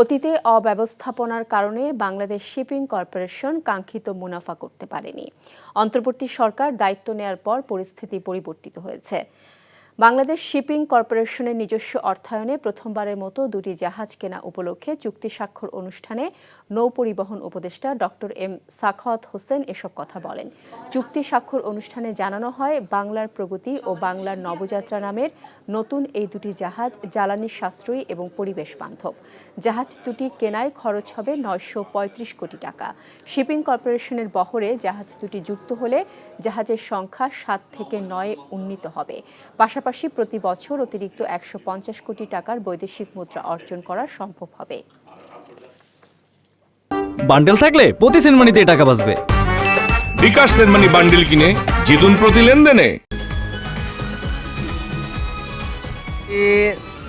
অতীতে অব্যবস্থাপনার কারণে Bangladesh shipping corporation কাঙ্ক্ষিত মুনাফা করতে পারেনি। অন্তর্বর্তী সরকার দায়িত্ব নেয়ার পর পরিস্থিতি পরিবর্তিত হয়েছে। বাংলাদেশ শিপিং কর্পোরেশনের নিজস্ব অর্থায়নে প্রথমবারের মতো দুটি জাহাজ কেনা উপলক্ষে চুক্তি স্বাক্ষর অনুষ্ঠানে নৌ পরিবহন উপদেষ্টা ডক্টর এম সাখাওয়াত হোসেন এসব কথা বলেন। চুক্তি স্বাক্ষর অনুষ্ঠানে জানানো হয়, বাংলার প্রগতি ও বাংলার নবযাত্রা নামের নতুন এই দুটি জাহাজ জ্বালানি সাশ্রয়ী এবং পরিবেশ বান্ধব। জাহাজ দুটি কেনায় খরচ হবে নয়শো পঁয়ত্রিশ কোটি টাকা। শিপিং কর্পোরেশনের বহরে জাহাজ দুটি যুক্ত হলে জাহাজের সংখ্যা সাত থেকে নয়ে উন্নীত হবে। পাশাপাশি প্রতি বছর অতিরিক্ত একশো পঞ্চাশ কোটি টাকার বৈদেশিক মুদ্রা অর্জন করা সম্ভব হবে। বান্ডেল থাকলে প্রতি সেনমানিতে টাকা বাঁচবে। বিকাশ সেনমানি বান্ডিল কিনে জিতুন প্রতি লেনদেনে।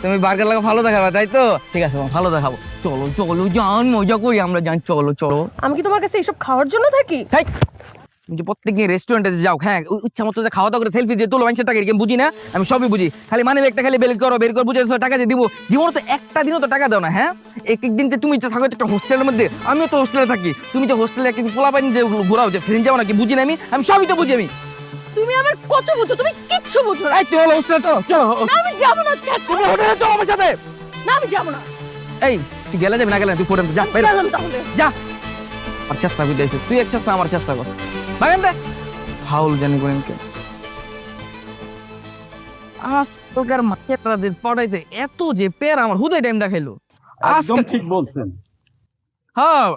তুমি বার্গার লাগা ভালো দেখাবে তাই তো? ঠিক আছে ভালো দেখাবো। চলো চলো জান মজা করি আমরা জান চলো চলো। আমি কি তোমার কাছে এইসব খাওয়ার জন্য থাকি? যে প্রত্যেকদিন রেস্টুরেন্টে যাও হ্যাঁ ইচ্ছা মতো খাওয়া দাওয়া করে সেলফি দিয়ে তোলো মানুষের টাকা এরকম বুঝি না? আমি সবই বুঝি। খালি মানে একটা খালি বের করো বের করে বুঝে টাকা দিয়ে দিব। জীবনে তো একটা দিনও তো টাকা দাও না হ্যাঁ? এক একদিন যে তুমি তো থাকো একটা হোস্টেলের মধ্যে আমিও তো হোস্টেলে থাকি। তুমি যে হোস্টেলে একটা পোলা পাইনি যে ঘোরাও যে ফ্রেন্ড যাও নাকি বুঝি না আমি? আমি সবই তো বুঝি আমি। তুমি আমার কত বুঝো তুমি কিচ্ছু বুঝো না। এই তুই হলো হোস্টেলে চলো চলো না, আমি যাব না ছাড়। তুমি হোটেলে চলো আমার সাথে। না আমি যাব না। এই তুই গেলে যাবি না গেলে তুই ফোটে যা যা। আর চেষ্টা করতে আইছিস। তুই এক চেষ্টা আমার চেষ্টা কর। দে ফাউল জানি করেন আজকালকার মাঠেরাদের পড়াইতে এত যে পের আমার হুদয় টাইম দেখাইলো আজকাল ঠিক বলছেন। হ্যাঁ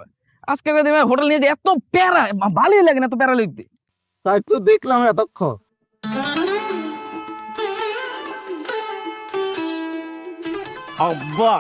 আজকালকার দিনে হোটেল নিয়ে যে এত প্যারা ভালোই লাগে না এত প্যারা লিখতে তাই তো দেখলাম এতক্ষণ। আব্বা